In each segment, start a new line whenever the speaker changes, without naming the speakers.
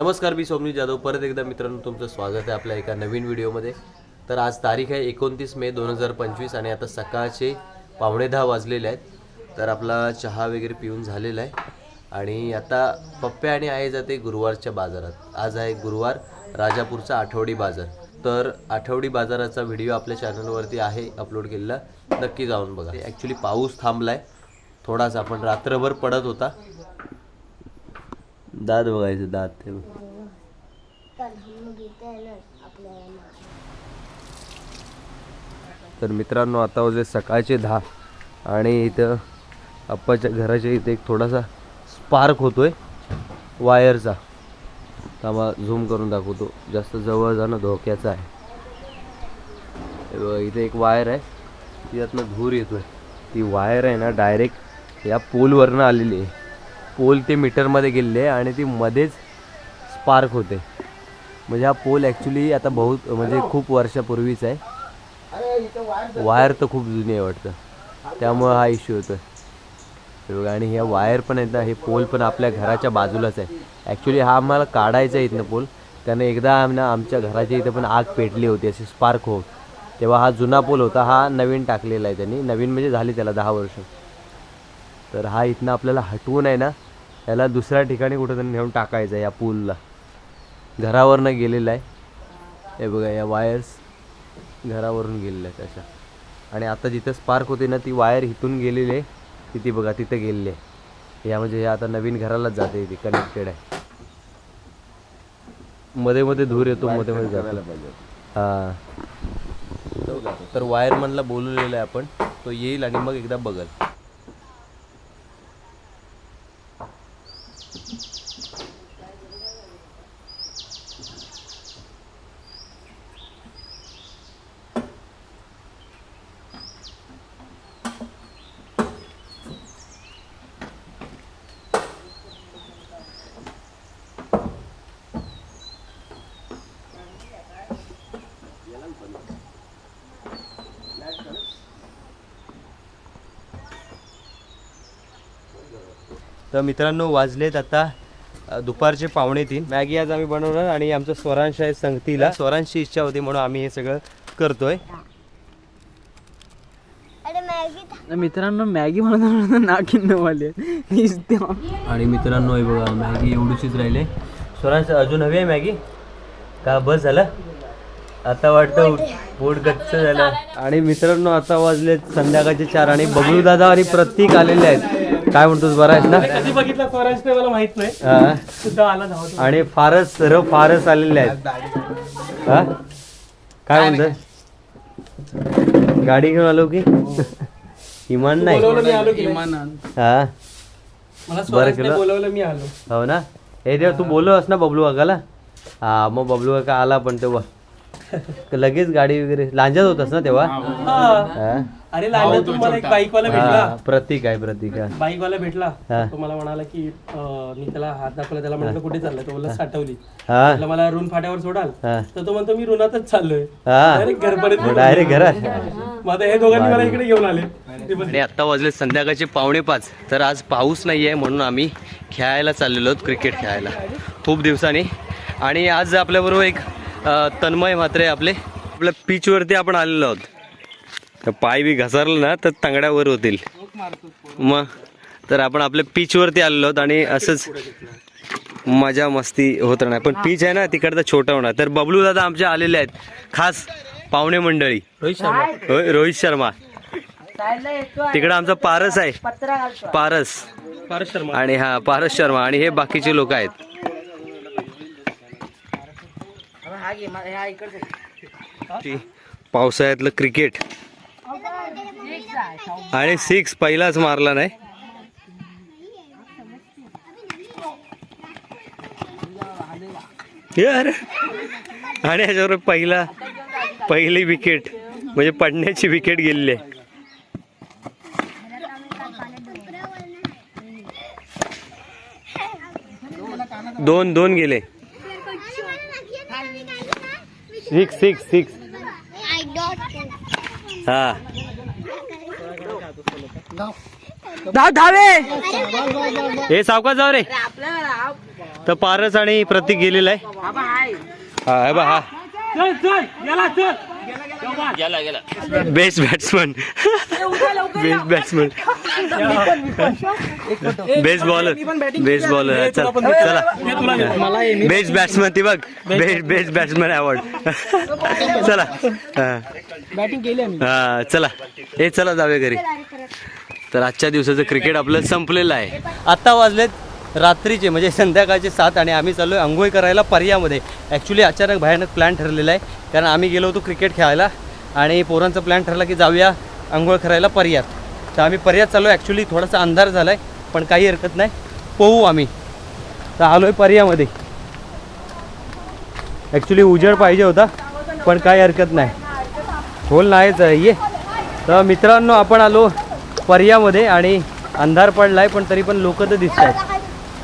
नमस्कार मी सोमनी जाधव. परत एकदा मित्रांनो तुमचं स्वागत आहे आपल्या एका नवीन व्हिडिओमध्ये. तर आज तारीख आहे एकोणतीस मे दोन हजार पंचवीस आणि आता सकाळचे पावणे दहा वाजलेले आहेत. तर आपला चहा वगैरे पिऊन झालेला आहे. आणि आता पप्प्या आणि आई जाते गुरुवारच्या बाजारात. आज आहे गुरुवार राजापूरचा आठवडी बाजार. तर आठवडी बाजाराचा व्हिडिओ आपल्या चॅनलवरती आहे अपलोड केलेला. नक्की जाऊन बघा. ॲक्च्युली पाऊस थांबला आहे थोडासा आपण रात्रभर पडत होता. दात बघायचं दात ते. तर मित्रांनो आता वाजले सकाळचे दहा आणि इथं आप्पाच्या घराच्या इथे एक थोडासा स्पार्क होतोय वायरचा. थांबा झूम करून दाखवतो. जास्त जवळ जाणं धोक्याचं आहे. इथे एक वायर आहे. त्यातनं धूर येतोय. ती वायर आहे ना डायरेक्ट या पोलवरनं आलेली आहे. पोल ते मीटरमध्ये गेलेले आणि ती मध्येच स्पार्क होते. म्हणजे हा पोल ॲक्च्युली आता बहुत म्हणजे खूप वर्षापूर्वीच आहे. वायर तर खूप जुनी आहे वाटतं. त्यामुळं हा इश्यू होतो बघा आणि ह्या वायर पण आहेत ना हे पोल पण आपल्या घराच्या बाजूलाच आहे. ॲक्च्युली हा आम्हाला काढायचा आहे इथनं पोल. त्यानं एकदा आम ना आमच्या घराच्या इथं पण आग पेटली होती अशी स्पार्क होत तेव्हा हा जुना पोल होता हा नवीन टाकलेला आहे त्यांनी. नवीन म्हणजे झाली त्याला दहा वर्ष. तर हा इथनं आपल्याला हटवून आहे ना याला दुसऱ्या ठिकाणी कुठंतरी नेऊन टाकायचं आहे या पूलला. घरावरनं गेलेला आहे. हे बघा या वायर्स घरावरून गेलेल्या आहेत अशा. आणि आता जिथं स्पार्क होते ना ती वायर इथून गेलेली आहे. तिथे बघा तिथं गेलेली आहे. या म्हणजे हे आता नवीन घरालाच जाते ती कनेक्टेड आहे. मध्ये मध्ये धूर येतो मध्ये मध्ये जातो. हां. तर वायरमनला बोलवलेलं आहे आपण. तो येईल आणि मग एकदा बघल. तर मित्रांनो वाजलेत आता दुपारचे पावणे तीन. मॅगी आज आम्ही बनवणार आणि आमचं स्वरांश आहे संगतीला. स्वरांशची इच्छा होती म्हणून आम्ही हे सगळं करतोय.
मित्रांनो मॅगी वाले
आणि मित्रांनो हे बघा मॅगी एवढीशीच राहिले स्वरांश अजून हवी आहे मॅगी? का बस झालं? आता वाटतं पोट गच्च झालं. आणि मित्रांनो आता वाजलेत संध्याकाळचे चार आणि बबलू दादा आणि प्रतीक आलेले आहेत. काय म्हणतोस बरं आहेस ना?
कधी बघितला स्वराज ते मला माहीत नाही.
हा.
सुद्धा आला धावतो
आणि फारच सर्व फारच आलेले आहेत. हा? काय म्हणतो गाडी घेऊन आलो की? इमान नाही.
बोलवलं मी आलो की
हा?
मला स्वराजने
केलं.
बोलवलं मी आलो.
हो ना? हे देव तू बोलवस ना बबलू काकाला? हा मग बबलू काका आला पण तेव्हा. लगेच गाडी वगैरे लांजात होतास ना तेव्हा?
हा. अरे लागला तुम्हाला एक बाईकवाला
हा,
भेटला.
प्रतीक आहे प्रतीक हा.
बाईकवाला भेटला.
हा.
तो मला म्हणाला की अं, मी त्याला हात दाखवला त्याला म्हटलं कुठे चाललाय? तो बोलला साठवली.
हा.
म्हटलं मला ऋण फाट्यावर सोडाल.
हा.
तर तो म्हणतो मी ऋणातच चाललोय.
हा.
डायरेक्ट घरपर्यंत
डायरेक्ट घरात.
मग आता हे दोघांनी मला इकडे घेऊन आले. ते पण-
आणि आत्ता वाजले संध्याकाळचे पावणे पाच. तर आज पाऊस नाही आहे म्हणून आम्ही खेळायला चाललेलो आहोत क्रिकेट खेळायला. खूप दिवसांनी. आणि आज आपल्याबरोबर एक तन्मय म्हात्रे आपले. आपल्या पिचवरती आपण आलेलो आहोत. पाय बी घसरलं ना तर तांगड्यावर होतील. मग तर आपण आपल्या पिचवरती आलेलो आहोत आणि असंच मजा मस्ती होत नाही पण पीच आहे ना तिकडचा छोटा होणार. तर बबलू दादा आमचे आलेले आहेत. खास पाहुणे मंडळी.
रोहित शर्मा.
रोहित शर्मा. तिकडं आमचा पारस आहे. पारस.
पारस शर्मा.
आणि हा पारस शर्मा. आणि हे बाकीचे लोक आहेत ती पावसाळ्यातलं क्रिकेट आणि सिक्स पहिलाच मारला नाही. यार आणि ह्याच्यावर पहिला पहिली विकेट म्हणजे पडण्याची विकेट गेलेली आहे. दोन दोन गेले. सिक्स सिक्स सिक्स हा.
धाव धावे
हे सावकाश जाऊ रे. तर पारस आणि प्रतीक गेलेला आहे. हा हे बा हा.
चल चल. गेला चल
best batsman best batsman best bowler best bowler चल चला. बेस्ट बॅट्समन ती बघ. बेस्ट बेस्ट बॅट्समन अवॉर्ड चला. बॅटिंग केली हा चला. हे चला जाऊया घरी. तर आजच्या दिवसाचं क्रिकेट आपलं संपलेलं आहे. आत्ता वाजलेत रात्रीचे म्हणजे संध्याकाळचे सात आणि आम्ही चाललो आहे आंघोळ करायला पर्यामध्ये. ॲक्च्युली अचानक भयानक प्लॅन ठरलेला आहे. कारण आम्ही गेलो होतो क्रिकेट खेळायला आणि पोरांचा प्लॅन ठरला की जाऊया आंघोळ करायला पर्यात. तर आम्ही पर्यात चाललो ॲक्च्युली थोडासा अंधार झाला आहे पण काही हरकत नाही. पोहू आम्ही. तर आलो आहे पर्यामध्ये. ॲक्च्युली उजेड पाहिजे होता पण काही हरकत नाही. होल नाहीच आहे ये. तर मित्रांनो आपण आलो पर्यामध्ये आणि अंधार पडला आहे पण तरी पण लोक तर दिसत आहेत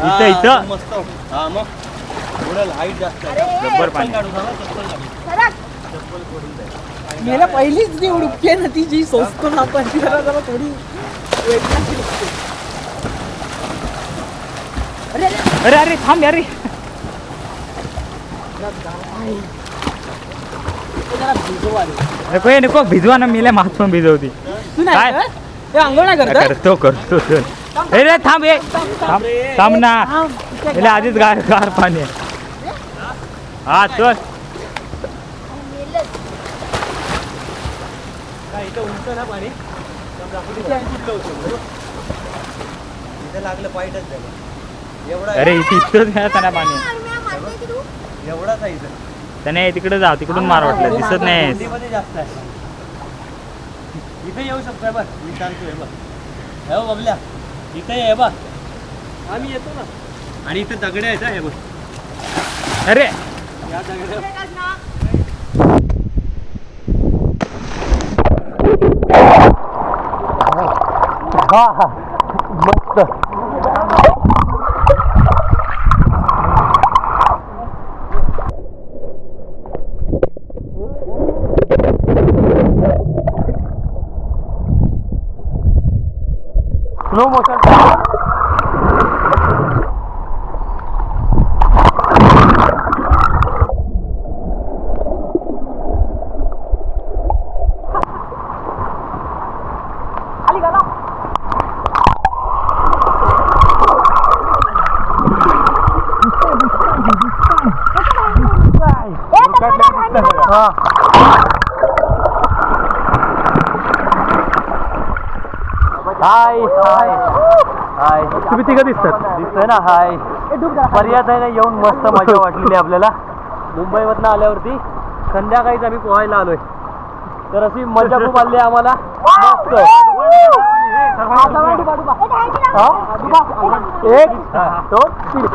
इथं इथं
मस्त हा मग बुडेल हाईट जास्त आहे
जब्बर पाणी
काढू सांगा, चप्पल काढू.
मेला पहिलीच निवडणूक आहे ना ती जी सोचतो ना आपण ती जरा जरा थोडी वेगळी दिसते.
अरे अरे थांब अरे
ते जरा भिजवा.
नको हे नको भिजवा ना मेल्या भिजवती
तू नाही
काय?
करत? हे आंघोळ नाही करत
करतो करतो चल. ए रे थांब ए थांब थांब ना. याला आधीच गार गार पाणी आहे. हा चल.
लागलं पाईटच झालं. एवढा
अरे इथे इथंच पाणी?
एवढाच आहे.
त्याने तिकडे जा तिकडून मार वाटलं. दिसत नाही.
थंडीमध्ये जास्त आहे. इथे येऊ शकतोय बघ. मी सांगतोय बघ. हे बघ बबल्या. इथे ये बघ
आम्ही येतो ना.
आणि इथे दगडे आहेत हा, हे बघ.
अरे!
या दगड्या मस्त. 스노우 모션 빨리 가라. 야, 나 빨리 가라. हाय हाय हाय तुम्ही तिघं दिसतात दिसतंय ना हाय पर्यात आहे ना येऊन मस्त मजा वाटलेली आपल्याला मुंबईमधनं आल्यावरती संध्याकाळीच आम्ही पोहायला आलोय तर अशी मजा खूप आली आहे आम्हाला मस्त हा? एक दोन तीन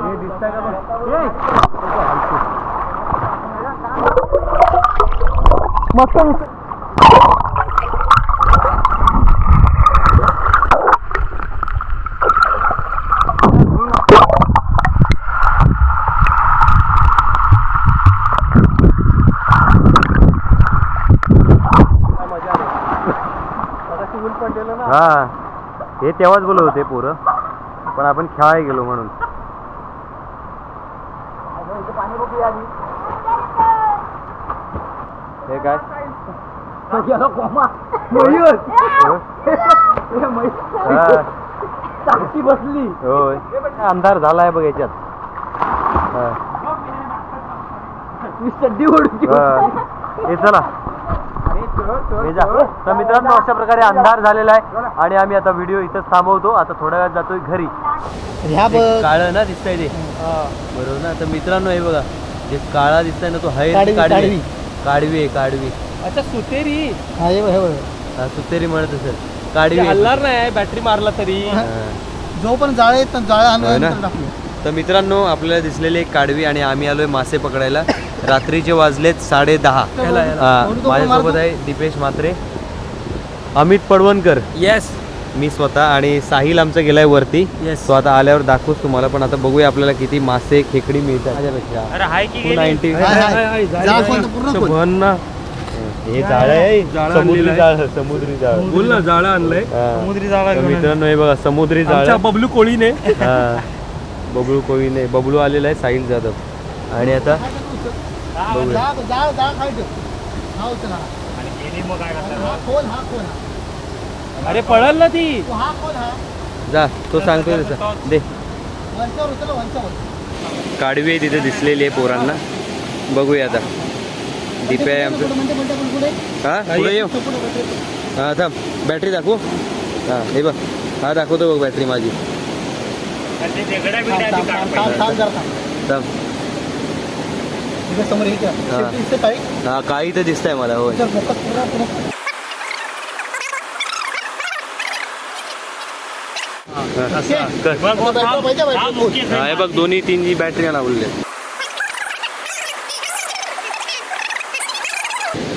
हे दिसतंय का बघ? हे. हा हे तेव्हाच बोलत होते पोरं पण आपण खेळायला गेलो म्हणून. हे काय?
गेला कोमा. मयूर. हे? मयूर.
हा,
साक्षी बसली.
होय. अंधार झालाय बघ याच्यात. हा,
चड्डी घेऊन.
हा. चला. हे जा. तर मित्रांनो अशा प्रकारे अंधार झालेला आहे. आणि आम्ही आता व्हिडिओ इथंच थांबवतो. आता थोड्या वेळात जातोय घरी.
ह्या बघ.
काळं ना दिसतंय ते. बरोबर ना? तर मित्रांनो हे बघा. जे काळा दिसतंय ना तो हाय
काढवी.
काढवी काढवी आहे काढवी
अच्छा सुतेरी
हा हे बघ, हे बघ.
हा, सुतेरी म्हणत असेल काढवी आहे.
हलणार नाही बॅटरी मारला तरी
हा.
जो पण जाळे तर जाळे
होय ना?
टाकूया
तर मित्रांनो आपल्याला दिसलेली एक काढवी आणि आम्ही आलोय मासे पकडायला रात्रीचे वाजलेत साडे दहा. हा, माझ्यासोबत? आहे दीपेश म्हात्रे अमित पडवणकर
येस
मी स्वतः आणि साहिल आमचा गेलाय वरती. तो आता आल्यावर दाखवूस तुम्हाला पण आता बघूया आपल्याला किती मासे खेकडी मिळतात. माझ्यापेक्षा. हे जाळ आहे. समुद्री जाळ समुद्री जाळ.
बोल ना जाळं आणलंय.
समुद्री जाळा
मित्रांनो हे बघा समुद्री जाळ.
आमच्या बबलू कोळीने.
बबलू कोविने बबलू आलेला आहे साहिल जाधव. आणि आता बघूया.
अरे पळल ना ती.
हा हा.
जा तो सांगतोय तसा. दे. काडवी आहे तिथे दिसलेली आहे पोरांना. बघूया आता. दीपे आहे आमचं हा? पुढे येऊ? हा थांब. बॅटरी दाखवू? हा हे बघ. हा दाखवतो बघ बॅटरी माझी.
थांब हे.
हा. हा काही तर दिसतंय मला होय
चल, फोकस पूर्ण पूर्ण
कर.
बघ, बघ,
बैठो,
थांब.
बैठो, बैठो,
थांब,
बोल.
ओके,
हा बघ दोन्ही तीन जी बॅटरी लावलेली आहेत.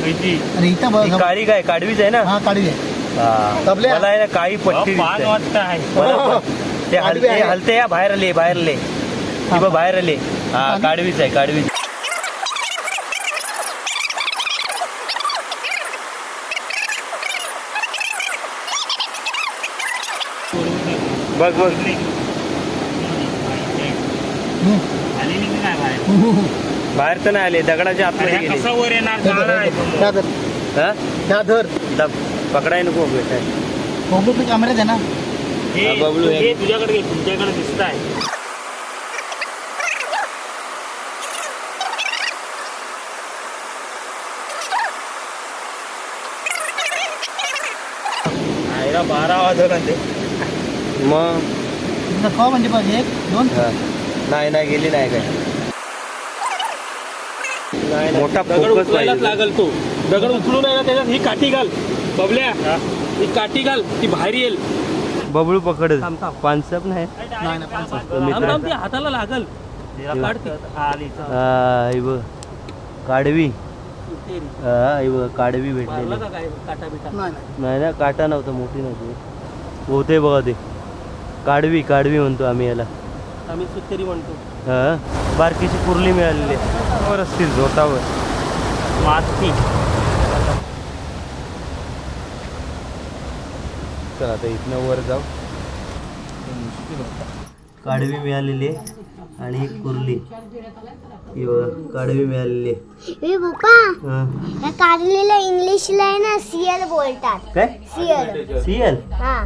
माहिती.
आणि इथं बघ
ही काळी काय काढवीच आहे ना
हा काढी आहे
हा.
दबल्या?
मला आहे ना काही
अहो,
पट्टी. ते
काढवी
हलते. हलते या बाहेर आले बाहेर आले बाहेर आले हा? काढवीच आहे काढवीच बघ बघ
बाहेर?
तर नाही आले दगडाच्या आतमध्ये
धर,
दब पकडाय नको बेटा
फोटो पे कॅमेरा आहे ना.
बबलू आहे.
हे तुझ्याकडे तुमच्याकडे दिसत आहे बारा वाजवला ते.
मग?
म्हणजे एक दोन
हा. नाही नाही गेली नाही काय. मोठा
दगड
फोकस
उचलायलाच
पाहिजे.
लागल तो. दगड उचलून आहे ना त्याच्यात ही काठी घाल. बबल्या ही. काठी घाल ती बाहेर येईल.
बबळू पकड.
थांब, थांब.
पानसप नाही?
नाही नाही पाच सहा.
थांब थांब ती हाताला लागल. काढ ती.
हा, बघ. काढवी. हा हे बघ काढवी
मारला
भेटलेली
का काय? काटा बिटा
नाही. नाही
नाही ना काटा नव्हता मोठी नव्हती. होते बघा ते. काढवी काढवी म्हणतो आम्ही याला.
आम्ही सुत्तेरी म्हणतो.
हा? बारकीची कुर्ली मिळालेली आहे. वर असतील झोतावर
माती.
चला आता इथनं वर जाऊ. काढवी मिळालेली आहे आणि एक कुर्ली. ही बघा काढवी मिळालेली आहे. हा.
या कारलेला इंग्लिशला आहे ना सियल बोलतात.
काय?
सियल
सियल
हा.